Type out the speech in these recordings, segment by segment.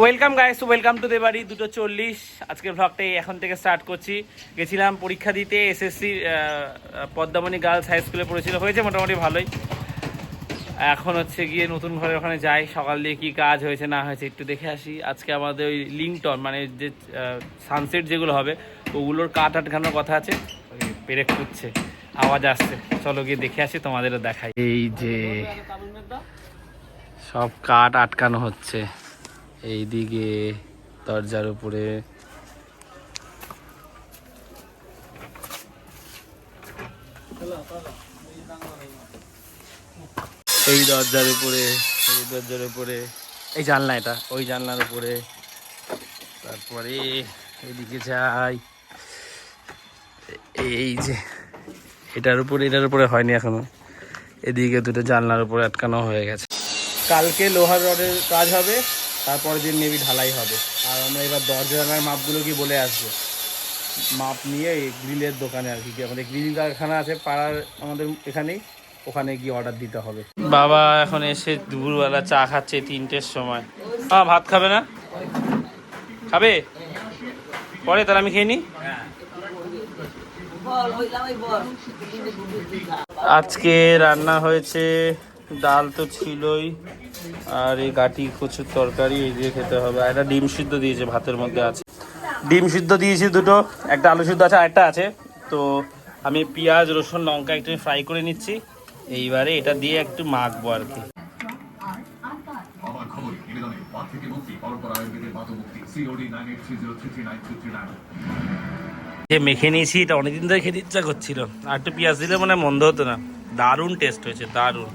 Welcome guys welcome to দেবাড়ি দুটো চল্লিশ। আজকের ভ্লগটা এখন থেকে স্টার্ট করছি। গেছিলাম পরীক্ষা দিতে এসএসসি পদ্মামণি গার্লস হাই স্কুলে পড়েছিল। হয়েছে মোটামুটি ভালোই। এখন হচ্ছে গিয়ে নতুন ঘরে ওখানে যাই। সকাল দিয়ে কী কাজ হয়েছে, না হয়েছে একটু দেখে আসি। আজকে আমাদের ওই লিঙ্কটন মানে যে সানসেট যেগুলো হবে, ওগুলোর কাঠ আটকানোর কথা আছে। পেরেক খুঁজছে আওয়াজ আসছে। চলো গিয়ে দেখে আসি, তোমাদেরও দেখাই। এই যে, সব কাঠ আটকানো হচ্ছে। এইদিকে দরজার উপরে। এই দরজার উপরে, এই দরজার উপরে, এই জানলা এটা, ওই জানলার উপরে। তারপরে এদিকে যাই। এই যে, এটার উপরে এটার উপরে হয়নি এখনও। এদিকে দুটো জানলার উপরে আটকানো হয়ে গেছে। কালকে লোহার রডের কাজ হবে। তারপরে দিন মেবি ঢালাই হবে। আর আমরা এবার দরজা জানার মাপগুলো কি বলে আসব। মাপ নিয়ে এই গ্রিলের দোকানে আর কি আমাদের গ্রিল কারখানা আছে, পাড়ার আমাদের এখানেই, ওখানে গিয়ে অর্ডার দিতে হবে। বাবা এখন এসে দুপুরবেলা চা খাচ্ছে তিনটের সময়। হ্যাঁ ভাত খাবে না? খাবে? পরে তাহলে আমি খেয়ে নিই আজকে রান্না হয়েছে, ডাল তো ছিলই। আর এই গাটি কচুর তরকারি, এই দিয়ে খেতে হবে। আর একটা ডিম সিদ্ধ দিয়েছে, ভাতের মধ্যে আছে। ডিম সিদ্ধ দিয়েছি দুটো, একটা আলু সিদ্ধ আছে, আরেকটা আছে। তো আমি পেঁয়াজ, রসুন, লঙ্কা একটু ফ্রাই করে নিচ্ছি। এইবারে এটা দিয়ে একটু মাখবো আর কি। মেখে নিয়েছি, এটা অনেকদিন ধরে খেতে ইচ্ছা করছিল। আর একটু পেঁয়াজ দিলে মনে মন্দ হতো না। দারুণ টেস্ট হয়েছে, দারুণ।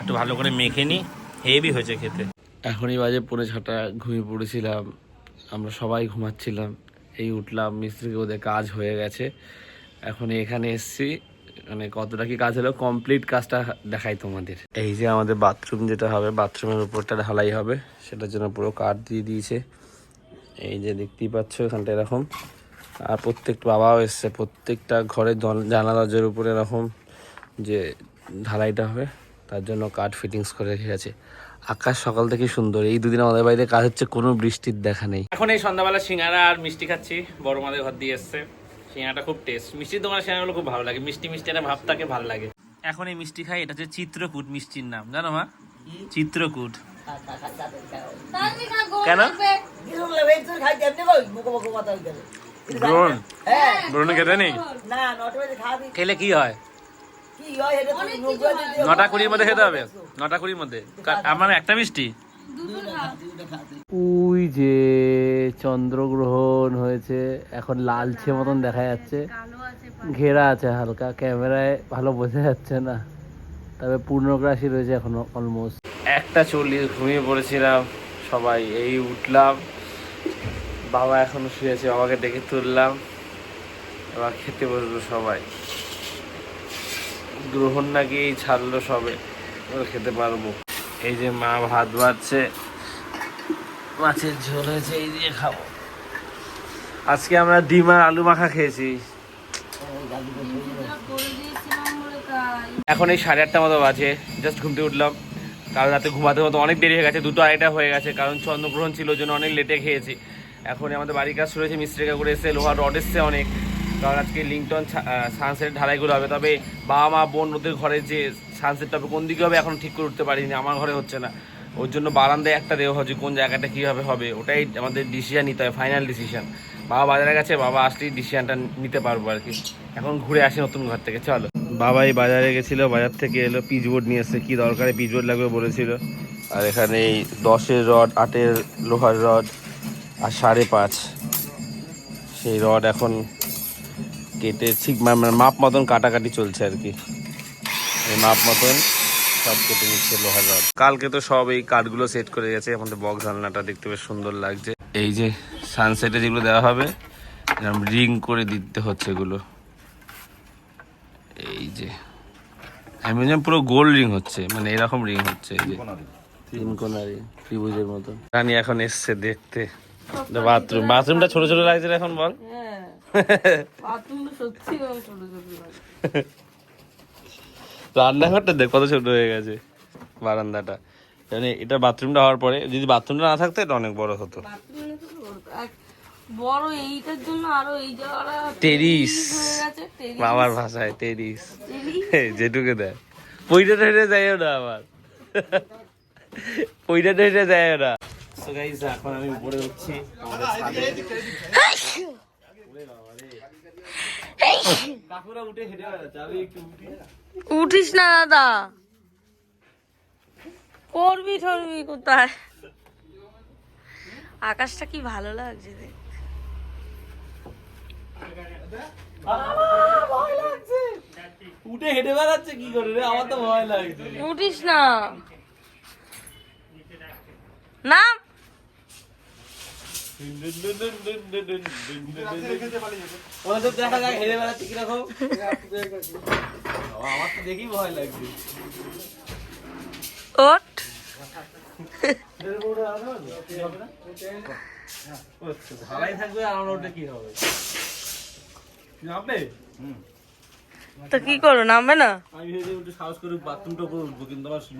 একটু ভালো করে মেখে নিই হেভি হয়েছে খেতে। এখনই বাজে, পৌনে ছটা, ঘুমিয়ে পড়েছিলাম। আমরা সবাই ঘুমাচ্ছিলাম। এই উঠলাম, মিস্ত্রিকে ওদের কাজ হয়ে গেছে। এখন এখানে এসছি। মানে কতটা কি কাজ হলো কমপ্লিট কাজটা দেখাই তোমাদের। এই যে আমাদের বাথরুম যেটা হবে বাথরুমের উপরটা ঢালাই হবে। সেটার জন্য পুরো কাঠ দিয়ে দিয়েছে। এই যে দেখতেই পাচ্ছ এখানটা এরকম। আর প্রত্যেকটা বাবাও এসছে। প্রত্যেকটা ঘরের জন- জানলা দরজার উপরে এরকম যে ঢালাইটা হবে। তার জন্য কাঠ ফিটিংস করে রেখে গেছে। আকাশ সকাল থেকে সুন্দর। এই দুদিন আমাদের বাড়িতে কাজ হচ্ছে কোনো বৃষ্টির দেখা নেই। এখন এই সন্ধ্যাবেলা সিঙ্গারা আর মিষ্টি খাচ্ছি। বড় মাদের ঘর দিয়ে এসছে। সিঙ্গারাটা খুব টেস্ট মিষ্টির দোকানের সিঙ্গারাগুলো খুব ভালো লাগে। মিষ্টি মিষ্টি একটা ভাব থাকে ভালো লাগে। এখন এই মিষ্টি খাই এটা হচ্ছে চিত্রকূট মিষ্টির নাম। জানো মা? চিত্রকূট। কেন? ব্রণ। ব্রণ। খেতে নেই? খেলে কি হয়? নটা কুড়ির মধ্যে খেতে হবে। নটা কুড়ির মধ্যে। আমার একটা মিষ্টি। ওই যে চন্দ্রগ্রহণ হয়েছে এখন লালচে মতন দেখা যাচ্ছে। ঘেরা আছে হালকা ক্যামেরায় ভালো বোঝা যাচ্ছে না। তবে পূর্ণগ্রাসী রয়েছে এখনও অলমোস্ট একটা চল্লিশ ঘুমিয়ে পড়েছিলাম সবাই এই উঠলাম। বাবা এখনও শুয়েছে বাবাকে ডেকে তুললাম। এবার খেতে বসবো সবাই। গ্রহণ নাকি এই ছাড়লো সবে খেতে পারব। এই যে মা ভাত বাড়ছে, মাছের ঝোল হয়েছে, এই দিয়ে খাব। আজকে আমরা ডিম আর আলু মাখা খেয়েছি। এখন এই সাড়ে আটটা মতো বাজে জাস্ট ঘুমতে উঠলাম। কারণ রাতে ঘুমাতে মতো অনেক দেরি হয়ে গেছে, দুটো আড়াইটা হয়ে গেছে, কারণ চন্দ্রগ্রহণ ছিল জন্য অনেক লেটে খেয়েছি। এখন আমাদের বাড়ির কাজ শুরু হয়েছে মিস্ত্রিকা করে এসে লোহার রড এসছে অনেক। কারণ আজকে লিংটন সানসেট ঢালাইগুলো হবে। তবে বাবা মা বোন, ওদের ঘরে যে সানসেটটা হবে, কোন দিকে হবে এখন ঠিক করে উঠতে পারিনি। আমার ঘরে হচ্ছে না। ওর জন্য বারান্দায় একটা দেওয়া হচ্ছে কোন জায়গাটা কীভাবে হবে, ওটাই আমাদের ডিসিশান নিতে হয় ফাইনাল ডিসিশান বাবা বাজারে গেছে, বাবা আসলেই ডিসিশানটা নিতে পারব আর কি। এখন ঘুরে আসি নতুন ঘর থেকে, চলো। বাবা এই বাজারে গেছিল, বাজার থেকে এলো পিচবোর্ড নিয়ে এসছে, কী দরকারে পিচবোর্ড লাগবে বলেছিল। আর এখানে এই দশের রড, আটের লোহার রড, আর সাড়ে পাঁচ। সেই রড এখন কেটে ঠিক মানে মাপ মতন কাটাকাটি চলছে আর কি। এই মাপ মতন সব কেটে নিচ্ছে লোহার রড। কালকে তো সব এই কাঠগুলো সেট করে গেছে আমাদের বক্স জানলাটা দেখতে বেশ সুন্দর লাগছে। এই যে সানসেটে যেগুলো দেওয়া হবে এরকম রিং করে দিতে হচ্ছে এগুলো। এই যে আমি বলছিলাম পুরো গোল রিং হচ্ছে মানে এরকম রিং হচ্ছে এই যে। তিন কোনা রিং ত্রিভুজের মতো রানী এখন এসছে দেখতে। বাথরুম বাথরুমটা ছোট ছোট লাগছে এখন বল? ছোট রান্নাঘরটা দেখ কত ছোট হয়ে গেছে বারান্দাটা। মানে এটা বাথরুমটা হওয়ার পরে যদি বাথরুমটা না থাকতো এটা অনেক বড় হতো। বড়। এইটার জন্য আরও এই জায়গাটা টেরিস। হয়ে বাবার ভাষায় টেরিস। যেটুকু দেয়। পইটা টেটে যাইও না আবার। পইটা টেটে যাইও না। সো গাইস এখন আমি উপরে উঠছি। আমাদের ছাদে ওরে বাবা রে। কাকুরা উঠে হেঁটে বেড়াচ্ছে আমি একটু উঠি উঠিস না দাদা। করবি ঠরবি কোথায়? আকাশটা কি ভালো লাগছে দেখ। উঠে হেঁটে বেড়াচ্ছে কি করে রে? আমার তো ভয় লাগছে। উঠিস না। না। তো দেখা যাক হেঁটে বেড়াচ্ছে কীরকম আমার তো দেখি ভয় লাগছে ভালাই থাকবে আর ওটা কি হবে? নামবে তো কি করো নামবে না?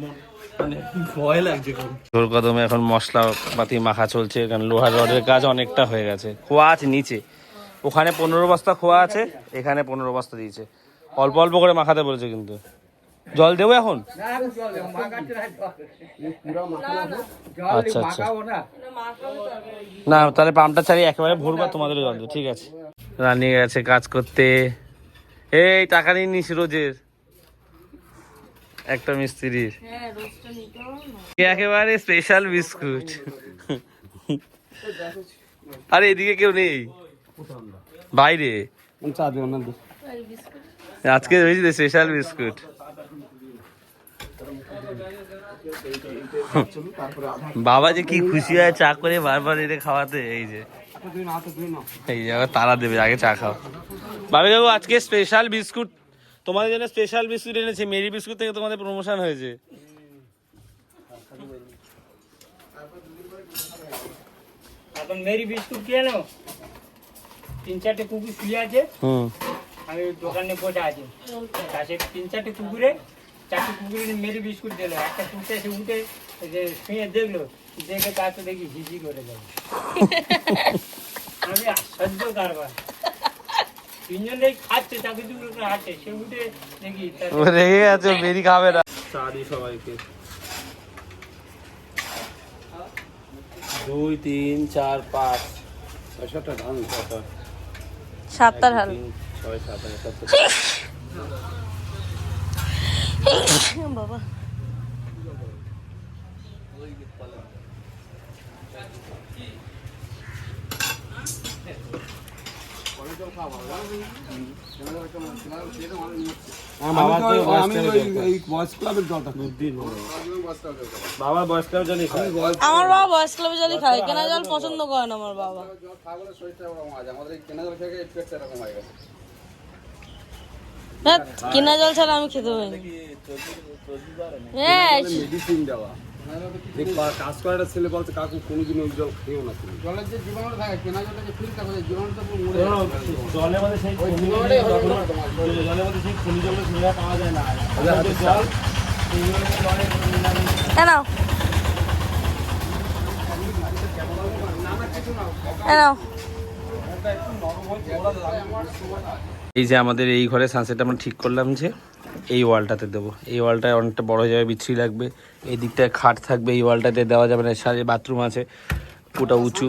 মন মানে তোর কদমে এখন মশলা পাতি মাখা চলছে কারণ লোহার রডের কাজ অনেকটা হয়ে গেছে। খোয়া আছে নিচে। ওখানে পনেরো বস্তা খোয়া আছে এখানে পনেরো বস্তা দিয়েছে। অল্প অল্প করে মাখাতে বলেছে কিন্তু। জল দেবো এখন? আচ্ছা আচ্ছা। না তাহলে পাম্পটা চালিয়ে একেবারে ভরবা তোমাদের জল দেবো ঠিক আছে। রানি গেছে কাজ করতে। এই টাকা নিয়ে নিস রোজের। একটা মিস্ত্রির। হ্যাঁ একেবারে স্পেশাল বিস্কুট। আরে এদিকে কেউ নেই? বাইরে? আজকে হয়েছে স্পেশাল বিস্কুট। বাবা যে কি খুশি হয় চা করে বারবার এটা খাওয়াতে এই যে। এই যে আবার তারা দেবে আগে চা খাও। বাবা বাবু আজকে স্পেশাল বিস্কুট। তোমাদের জন্য স্পেশাল বিস্কুট এনেছি মেরি বিস্কুট থেকে তোমাদের প্রমোশন হয়েছে। এখন মেরি বিস্কুট খেয়ে নাও। তিন চারটে কুকুর শুয়ে আছে। হুম। আমি দোকানে বসে আছি। তা তিন চারটে কুকুরে চারটে কুকুরে মেরি বিস্কুট দিল। একটা কুকুর এসে উঠে যে শুয়ে দেখল। দেখে তার তো দেখি হিজি করে দেবো। আমি আশ্চর্য কারবার। তিনজনেই খাচ্ছে চাকরি দুপুর করে সে উঠে দেখি রেগে গেছে বেরি খাবে না। চা দিই সবাইকে। দুই তিন চার পাঁচ। ছয়টা ধান ছটা সাতটা ঢাল। ছয় সাত আট সাত। বাবা। বাবা বয়স আমার বাবা বয়স ক্লাবে জলই খায় কেনা জল পছন্দ করে না আমার বাবা। হয়ে কেনা জল ছাড়া আমি খেতে পারি হ্যাঁ মেডিসিন দেওয়া। যে কাজ করা একটা ছেলে বলছে কাকু কোনোদিন ওই জল খেয়েও না তুমি। জলের যে জীবাণুটা থাকে কেনা জলটা যে ফিল্টার করে জীবাণুটা পুরো মরে জলের মধ্যে সেই জলের মধ্যে সেই সুবিধা পাওয়া যায় না। কেন এই যে আমাদের এই ঘরে সানসেট আমরা ঠিক করলাম যে এই ওয়ালটাতে দেবো। এই ওয়ালটায় অনেকটা বড় হয়ে যাবে, বিচ্ছিরি লাগবে। এই দিকটায় খাট থাকবে, এই ওয়ালটাতে দেওয়া যাবে না সাথে বাথরুম আছে, ওটা উঁচু।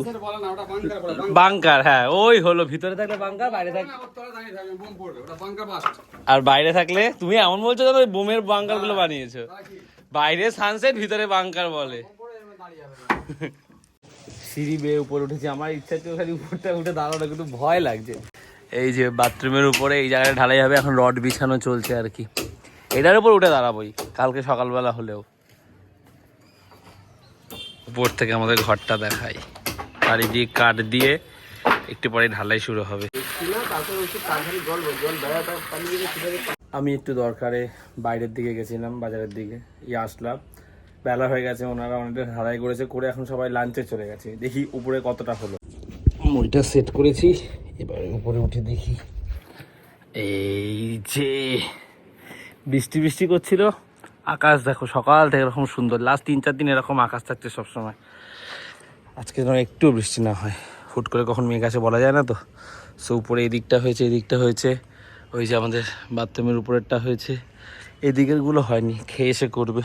বাংকার হ্যাঁ ওই হলো, ভিতরে থাকলে বাংকার, বাইরে থাকলে আর বাইরে থাকলে, তুমি এমন বলছো ওই বোমের বাংকারগুলো বানিয়েছো। বাইরে সানসেট ভিতরে বাংকার বলে। সিঁড়ি বেয়ে উপরে উঠেছি, আমার ইচ্ছা ছিল খালি উপরটা উঠে দাঁড়ানো কিন্তু ভয় লাগছে। এই যে বাথরুমের উপরে এই জায়গাটা ঢালাই হবে, এখন রড বিছানো চলছে আর কি। এটার উপর উঠে দাঁড়াবোই কালকে সকালবেলা হলেও। উপর থেকে আমাদের ঘরটা দেখাই। চারিদিক কাঠ দিয়ে একটু পরে ঢালাই শুরু হবে। আমি একটু দরকারে বাইরের দিকে গেছিলাম বাজারের দিকে। ইয়ে আসলাম। বেলা হয়ে গেছে ওনারা অনেকটা ঢালাই করেছে করে এখন সবাই লাঞ্চে চলে গেছে। দেখি উপরে কতটা হলো। ওইটা সেট করেছি এবার উপরে উঠে দেখি। এই যে বৃষ্টি বৃষ্টি করছিল। আকাশ দেখো, সকাল থেকে এরকম সুন্দর। লাস্ট তিন, চার দিন এরকম আকাশ থাকছে সবসময়। আজকে যেন একটু বৃষ্টি না হয়। হুট করে কখন মেঘ আসে বলা যায় না তো? সো উপরে এই দিকটা হয়েছে, এই দিকটা হয়েছে। ওই যে আমাদের বাথরুমের উপরেরটা হয়েছে। এই দিকেরগুলো হয়নি, খেয়ে এসে করবে।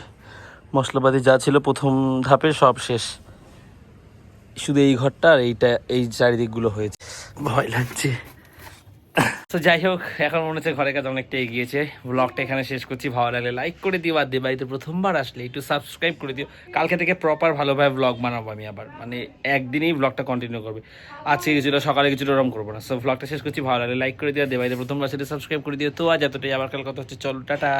মশলাপাতি যা ছিল প্রথম ধাপে সব শেষ। শুধু এই ঘরটা আর এইটা, এই চারিদিকগুলো হয়েছে। ভয় লাগছে। তো যাই হোক, এখন মনে হচ্ছে ঘরের কাজ অনেকটা এগিয়েছে। ব্লগটা এখানে শেষ করছি। ভালো লাগলে লাইক করে দিও, আর দিয়ে বাড়িতে প্রথমবার আসলে একটু সাবস্ক্রাইব করে দিও। কালকে থেকে প্রপার ভালোভাবে ব্লগ বানাবো আমি আবার। মানে একদিনেই ব্লগটা কন্টিনিউ করবে। আজকে কিছুটা সকালে কিছুটা ওরম করব না। সো ব্লগটা শেষ করছি। ভালো লাগলে লাইক করে দিও দিয়ে বাড়িতে প্রথমবার সেটা সাবস্ক্রাইব করে দিও। তো আজ এতটাই। আবার কাল কথা হচ্ছে। চলো, টাটা।